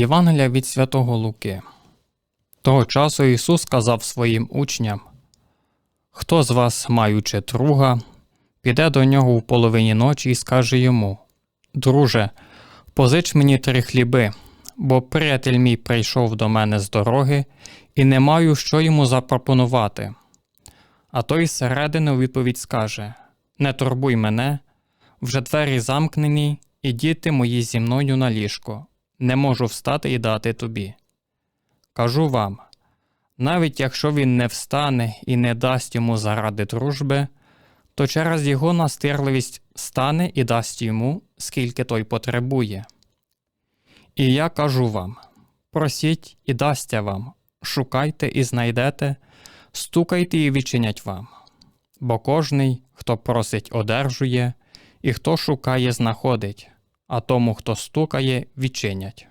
Євангелія від Святого Луки. Того часу Ісус сказав своїм учням: Хто з вас, маючи друга, піде до нього у половині ночі і скаже йому: Друже, позич мені три хліби, бо приятель мій прийшов до мене з дороги, і не маю що йому запропонувати. А той зсередини у відповідь скаже: Не турбуй мене, вже двері замкнені, і діти мої зі мною на ліжко не можу встати і дати тобі. Кажу вам навіть якщо він не встане і не дасть йому заради дружби, то через його настирливість стане і дасть йому, скільки той потребує. І я кажу вам просіть і дасться вам, шукайте і знайдете, стукайте і відчинять вам. Бо кожний, хто просить, одержує, і хто шукає, знаходить а тому, хто стукає, відчинять.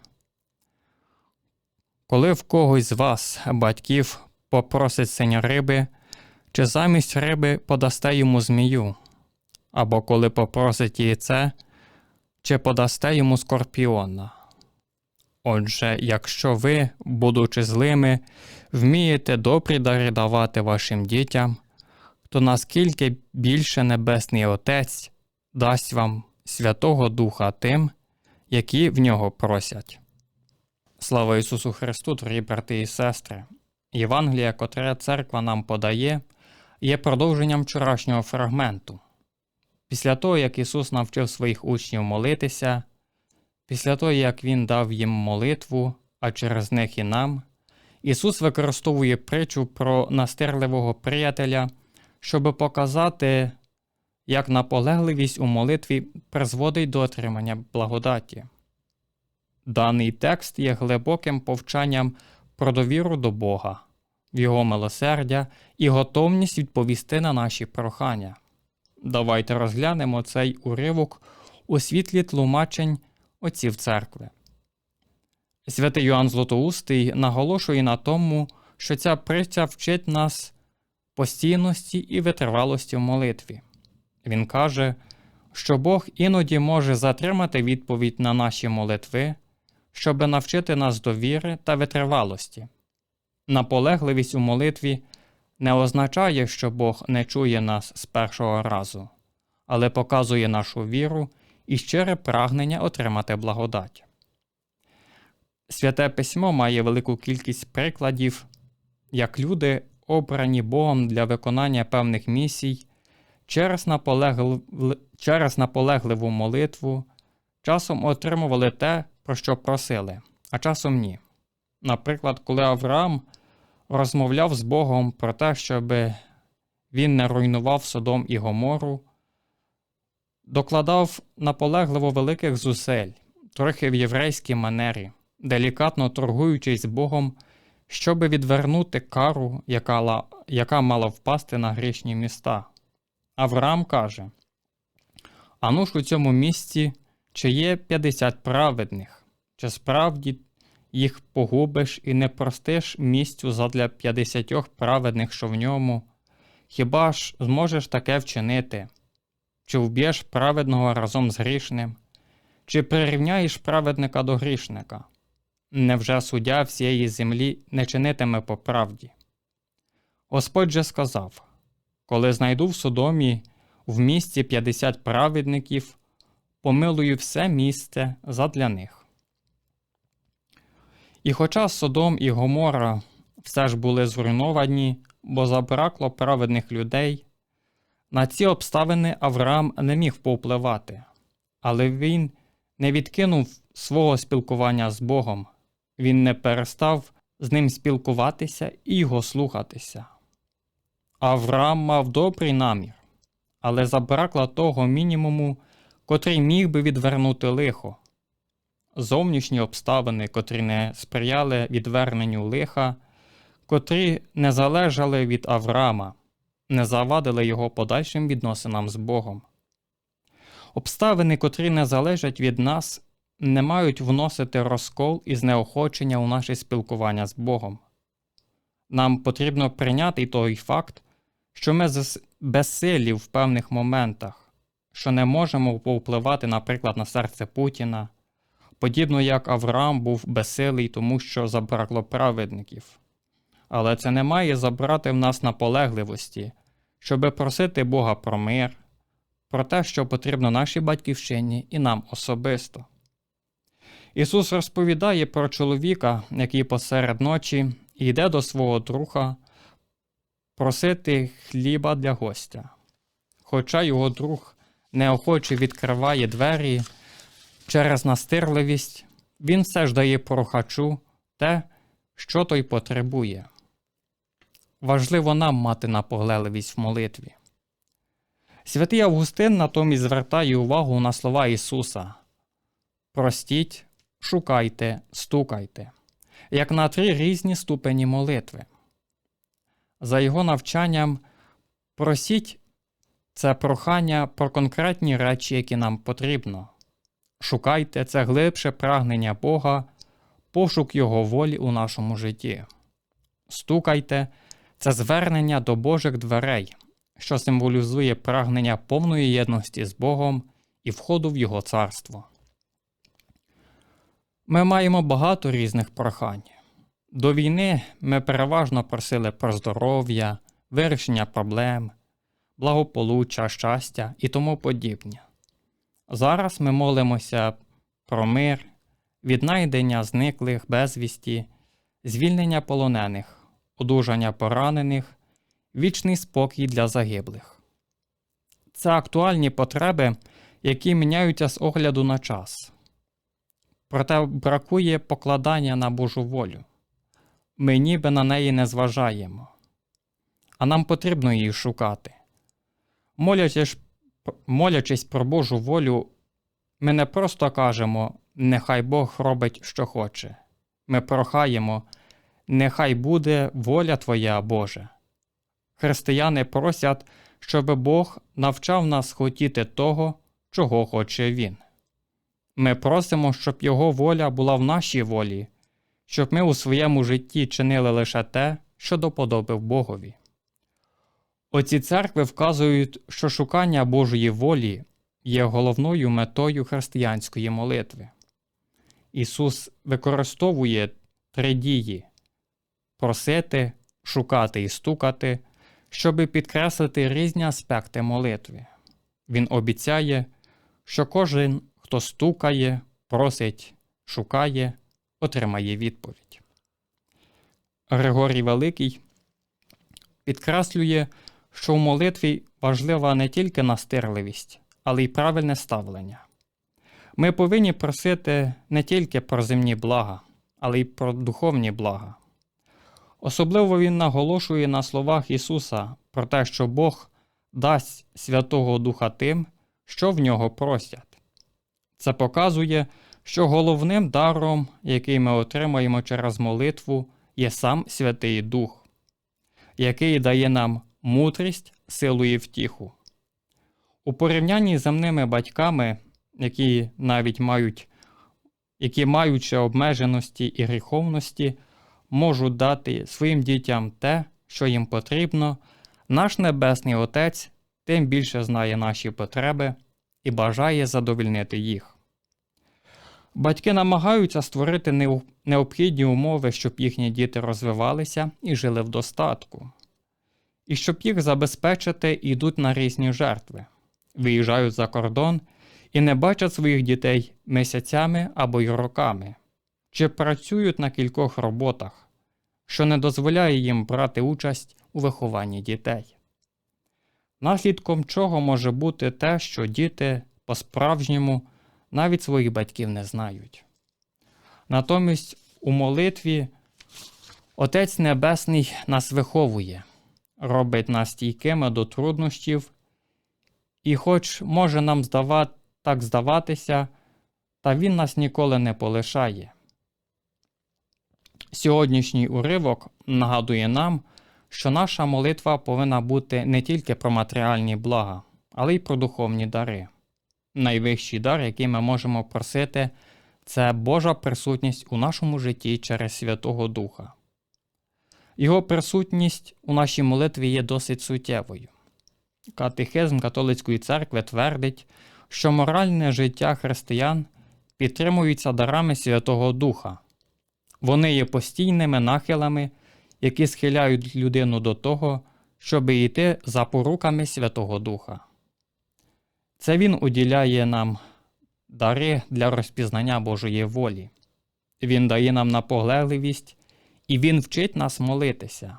Коли в когось з вас, батьків, попросить синя риби, чи замість риби подасте йому змію, або коли попросить яйце, чи подасте йому скорпіона. Отже, якщо ви, будучи злими, вмієте добрі дари давати вашим дітям, то наскільки більше Небесний Отець дасть вам Святого Духа тим, які в нього просять. Слава Ісусу Христу, дорогі брати і сестри! Євангелія, котре церква нам подає, є продовженням вчорашнього фрагменту. Після того, як Ісус навчив своїх учнів молитися, після того, як Він дав їм молитву, а через них і нам, Ісус використовує притчу про настирливого приятеля, щоб показати як наполегливість у молитві призводить до отримання благодаті. Даний текст є глибоким повчанням про довіру до Бога, в Його милосердя і готовність відповісти на наші прохання. Давайте розглянемо цей уривок у світлі тлумачень отців церкви. Святий Йоанн Златоустий наголошує на тому, що ця притча вчить нас постійності і витривалості в молитві. Він каже, що Бог іноді може затримати відповідь на наші молитви, щоби навчити нас довіри та витривалості. Наполегливість у молитві не означає, що Бог не чує нас з першого разу, але показує нашу віру і щире прагнення отримати благодать. Святе письмо має велику кількість прикладів, як люди, обрані Богом для виконання певних місій, через, наполегли... через наполегливу молитву часом отримували те, про що просили, а часом ні. Наприклад, коли Авраам розмовляв з Богом про те, щоб він не руйнував Содом і Гомору, докладав наполегливо великих зусиль, трохи в єврейській манері, делікатно торгуючись Богом, щоби відвернути кару, яка, яка мала впасти на грішні міста. Авраам каже: Ану ж у цьому місці чи є 50 праведних, чи справді їх погубиш і не простиш місцю задля 50 праведних, що в ньому? Хіба ж зможеш таке вчинити? Чи вб'єш праведного разом з грішним? Чи прирівняєш праведника до грішника? Невже суддя всієї землі не чинитиме по правді? Господь же сказав коли знайду в Содомі в місті 50 праведників, помилую все місце задля них. І хоча Содом і Гомора все ж були зруйновані, бо забракло праведних людей, на ці обставини Авраам не міг повпливати, але він не відкинув свого спілкування з Богом, він не перестав з ним спілкуватися і його слухатися. Авраам мав добрий намір, але забракло того мінімуму, котрий міг би відвернути лихо. Зовнішні обставини, котрі не сприяли відверненню лиха, котрі не залежали від Авраама, не завадили його подальшим відносинам з Богом. Обставини, котрі не залежать від нас, не мають вносити розкол і знеохочення у наше спілкування з Богом. Нам потрібно прийняти той факт, що ми безсилі в певних моментах, що не можемо повпливати, наприклад, на серце Путіна, подібно як Авраам був безсилий, тому що забракло праведників. Але це не має забрати в нас наполегливості, щоби просити Бога про мир, про те, що потрібно нашій батьківщині і нам особисто. Ісус розповідає про чоловіка, який посеред ночі йде до свого друга просити хліба для гостя. Хоча його друг неохоче відкриває двері через настирливість, він все ж дає прохачу те, що той потребує. Важливо нам мати наполегливість в молитві. Святий Августин натомість звертає увагу на слова Ісуса Простіть, шукайте, стукайте, як на три різні ступені молитви. За його навчанням, просіть це прохання про конкретні речі, які нам потрібно. Шукайте це глибше прагнення Бога, пошук Його волі у нашому житті. Стукайте це звернення до Божих дверей, що символізує прагнення повної єдності з Богом і входу в Його царство. Ми маємо багато різних прохань. До війни ми переважно просили про здоров'я, вирішення проблем, благополуччя, щастя і тому подібне. Зараз ми молимося про мир, віднайдення зниклих безвісті, звільнення полонених, одужання поранених, вічний спокій для загиблих. Це актуальні потреби, які міняються з огляду на час. Проте бракує покладання на Божу волю. Ми ніби на неї не зважаємо, а нам потрібно її шукати. Молячись, молячись про Божу волю, ми не просто кажемо нехай Бог робить, що хоче. Ми прохаємо, нехай буде воля Твоя Боже. Християни просять, щоб Бог навчав нас хотіти того, чого хоче Він. Ми просимо, щоб Його воля була в нашій волі, щоб ми у своєму житті чинили лише те, що доподобив Богові. Оці церкви вказують, що шукання Божої волі є головною метою християнської молитви. Ісус використовує три дії просити, шукати і стукати, щоби підкреслити різні аспекти молитви. Він обіцяє, що кожен, хто стукає, просить, шукає, отримає відповідь. Григорій Великий підкреслює, що в молитві важлива не тільки настирливість, але й правильне ставлення. Ми повинні просити не тільки про земні блага, але й про духовні блага. Особливо він наголошує на словах Ісуса про те, що Бог дасть Святого Духа тим, що в нього просять. Це показує, що головним даром, який ми отримаємо через молитву, є сам Святий Дух, який дає нам мудрість, силу і втіху. У порівнянні з земними батьками, які навіть мають, які маючи обмеженості і гріховності, можуть дати своїм дітям те, що їм потрібно, наш Небесний Отець тим більше знає наші потреби і бажає задовільнити їх. Батьки намагаються створити необхідні умови, щоб їхні діти розвивалися і жили в достатку. І щоб їх забезпечити, йдуть на різні жертви, виїжджають за кордон і не бачать своїх дітей місяцями або й роками, чи працюють на кількох роботах, що не дозволяє їм брати участь у вихованні дітей. Наслідком чого може бути те, що діти по-справжньому навіть своїх батьків не знають. Натомість у молитві Отець Небесний нас виховує, робить нас стійкими до труднощів, і, хоч може нам здавати, так здаватися, та Він нас ніколи не полишає. Сьогоднішній уривок нагадує нам, що наша молитва повинна бути не тільки про матеріальні блага, але й про духовні дари. Найвищий дар, який ми можемо просити, це Божа присутність у нашому житті через Святого Духа. Його присутність у нашій молитві є досить суттєвою. Катехизм католицької церкви твердить, що моральне життя християн підтримуються дарами Святого Духа. Вони є постійними нахилами, які схиляють людину до того, щоб йти за поруками Святого Духа. Це Він уділяє нам дари для розпізнання Божої волі. Він дає нам наполегливість, і Він вчить нас молитися.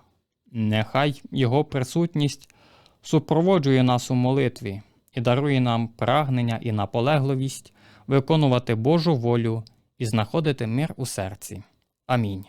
Нехай Його присутність супроводжує нас у молитві і дарує нам прагнення і наполегливість виконувати Божу волю і знаходити мир у серці. Амінь.